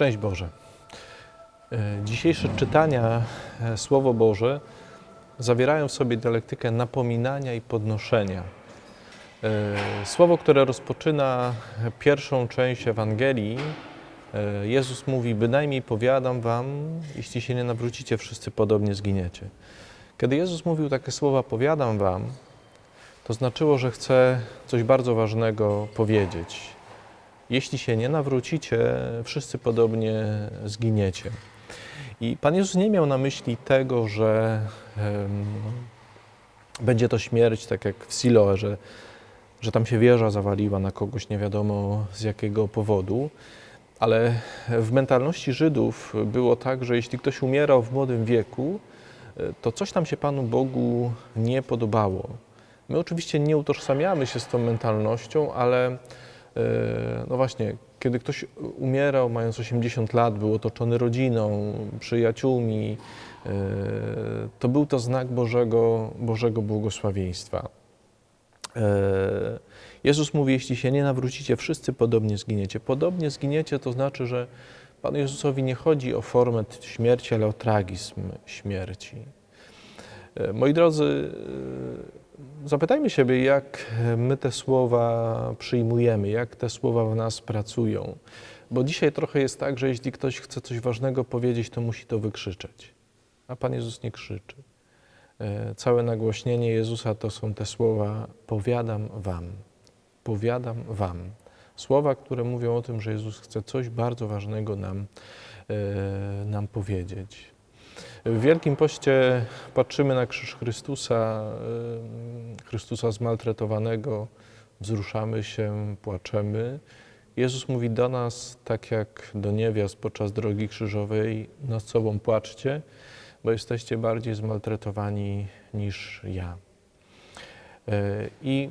Szczęść Boże. E, Dzisiejsze czytania, e, Słowo Boże, zawierają w sobie dialektykę napominania i podnoszenia. E, Słowo, które rozpoczyna pierwszą część Ewangelii, Jezus mówi: Bynajmniej powiadam wam, jeśli się nie nawrócicie, wszyscy podobnie zginiecie. Kiedy Jezus mówił takie słowa, powiadam wam, to znaczyło, że chce coś bardzo ważnego powiedzieć. Jeśli się nie nawrócicie, wszyscy podobnie zginiecie. I Pan Jezus nie miał na myśli tego, że em, będzie to śmierć, tak jak w Siloe, że, że tam się wieża zawaliła na kogoś, nie wiadomo z jakiego powodu. Ale w mentalności Żydów było tak, że jeśli ktoś umierał w młodym wieku, e, to coś tam się Panu Bogu nie podobało. My oczywiście nie utożsamiamy się z tą mentalnością, ale no właśnie, kiedy ktoś umierał mając 80 lat, był otoczony rodziną, przyjaciółmi, e, to był to znak Bożego, Bożego błogosławieństwa. E, Jezus mówi, jeśli się nie nawrócicie, wszyscy podobnie zginiecie. Podobnie zginiecie to znaczy, że Panu Jezusowi nie chodzi o formę śmierci, ale o tragizm śmierci. E, Moi drodzy, e, zapytajmy siebie, jak my te słowa przyjmujemy, jak te słowa w nas pracują. Bo dzisiaj trochę jest tak, że jeśli ktoś chce coś ważnego powiedzieć, to musi to wykrzyczeć. A Pan Jezus nie krzyczy. E, Całe nagłośnienie Jezusa to są te słowa: Powiadam Wam, powiadam Wam. Słowa, które mówią o tym, że Jezus chce coś bardzo ważnego nam, e, nam powiedzieć. W Wielkim Poście patrzymy na krzyż Chrystusa, Chrystusa zmaltretowanego, wzruszamy się, płaczemy. Jezus mówi do nas, tak jak do niewiast podczas drogi krzyżowej, nad sobą płaczcie, bo jesteście bardziej zmaltretowani niż ja. E, I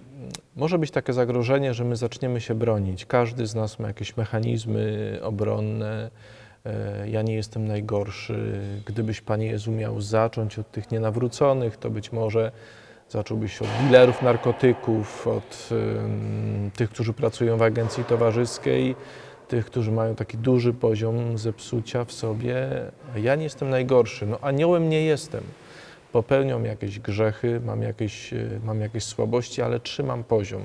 może być takie zagrożenie, że my zaczniemy się bronić. Każdy z nas ma jakieś mechanizmy obronne. E, Ja nie jestem najgorszy. Gdybyś Panie Jezu miał zacząć od tych nienawróconych, to być może zacząłbyś od dealerów narkotyków, od tych, którzy pracują w agencji towarzyskiej, tych, którzy mają taki duży poziom zepsucia w sobie. Ja nie jestem najgorszy. No aniołem nie jestem. Popełniam jakieś grzechy, mam jakieś, e, mam jakieś słabości, ale trzymam poziom.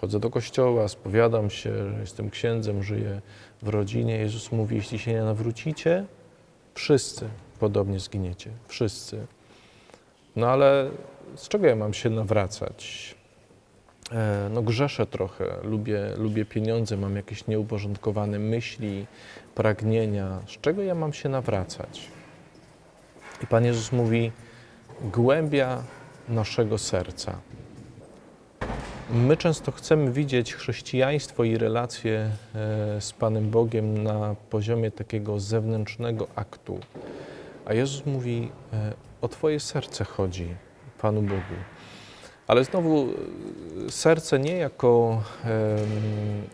Chodzę do kościoła, spowiadam się, jestem księdzem, żyję w rodzinie. Jezus mówi, jeśli się nie nawrócicie, wszyscy podobnie zginiecie. Wszyscy. No ale z czego ja mam się nawracać? E, No grzeszę trochę, lubię, lubię pieniądze, mam jakieś nieuporządkowane myśli, pragnienia. Z czego ja mam się nawracać? I Pan Jezus mówi, głębia naszego serca. My często chcemy widzieć chrześcijaństwo i relacje e, z Panem Bogiem na poziomie takiego zewnętrznego aktu. A Jezus mówi, e, o Twoje serce chodzi, Panu Bogu. Ale znowu e, serce nie jako,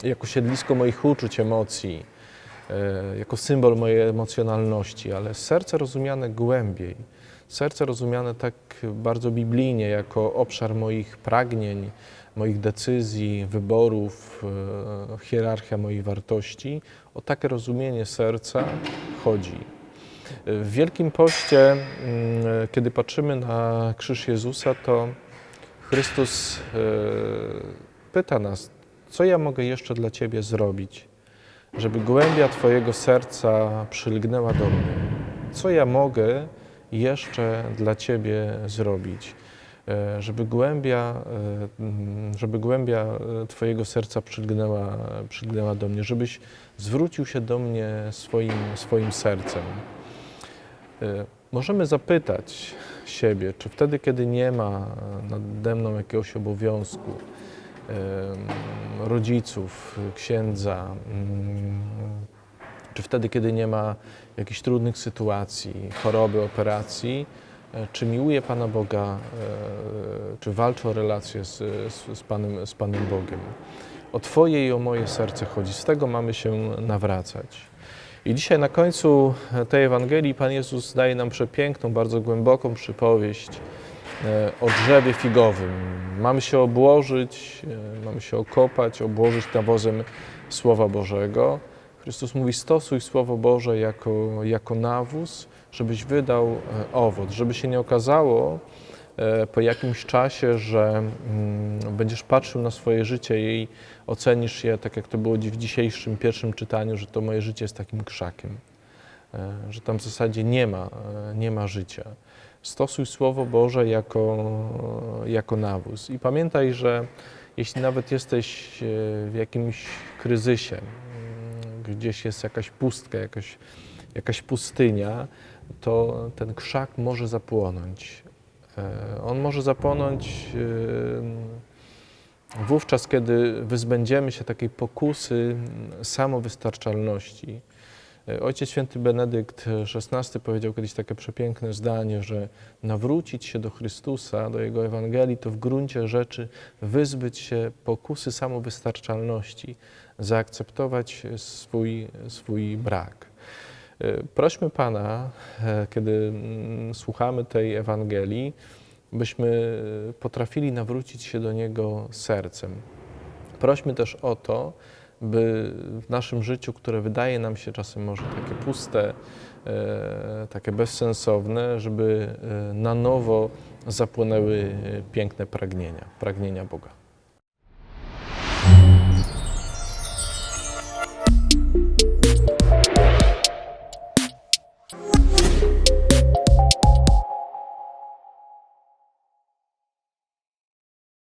jako siedlisko moich uczuć, emocji, jako symbol mojej emocjonalności, ale serce rozumiane głębiej. Serce rozumiane tak bardzo biblijnie, jako obszar moich pragnień, moich decyzji, wyborów, e, hierarchia moich wartości. O takie rozumienie serca chodzi. W Wielkim Poście, mm, kiedy patrzymy na krzyż Jezusa, to Chrystus e, pyta nas, co ja mogę jeszcze dla Ciebie zrobić, żeby głębia Twojego serca przylgnęła do mnie. Co ja mogę jeszcze dla Ciebie zrobić, e, żeby głębia, e, żeby głębia e, Twojego serca przylgnęła, przylgnęła do mnie, żebyś zwrócił się do mnie swoim, swoim sercem. E, Możemy zapytać siebie, czy wtedy, kiedy nie ma nade mną jakiegoś obowiązku, rodziców, księdza, mm, czy wtedy, kiedy nie ma jakichś trudnych sytuacji, choroby, operacji, e, czy miłuję Pana Boga, e, czy walczę o relacje z, z, z, Panem, z Panem Bogiem. O Twoje i o moje serce chodzi. Z tego mamy się nawracać. I dzisiaj na końcu tej Ewangelii Pan Jezus daje nam przepiękną, bardzo głęboką przypowieść e, o drzewie figowym. Mamy się obłożyć, e, mamy się okopać, obłożyć nawozem Słowa Bożego. Chrystus mówi: stosuj Słowo Boże jako, jako nawóz, żebyś wydał e, owoc, żeby się nie okazało e, po jakimś czasie, że mm, będziesz patrzył na swoje życie i ocenisz je, tak jak to było w dzisiejszym pierwszym czytaniu, że to moje życie jest takim krzakiem, e, że tam w zasadzie nie ma, nie ma życia. Stosuj Słowo Boże jako, jako nawóz. I pamiętaj, że jeśli nawet jesteś w jakimś kryzysie, mm, gdzieś jest jakaś pustka, jakaś, jakaś pustynia, to ten krzak może zapłonąć. E, On może zapłonąć e, wówczas, kiedy wyzbędziemy się takiej pokusy samowystarczalności. E, Ojciec Święty Benedykt XVI powiedział kiedyś takie przepiękne zdanie, że nawrócić się do Chrystusa, do Jego Ewangelii, to w gruncie rzeczy wyzbyć się pokusy samowystarczalności, zaakceptować swój, swój brak. E, Prośmy Pana, e, kiedy mm, słuchamy tej Ewangelii, byśmy potrafili nawrócić się do Niego sercem. Prośmy też o to, by w naszym życiu, które wydaje nam się czasem może takie puste, e, takie bezsensowne, żeby na nowo zapłonęły piękne pragnienia, pragnienia Boga.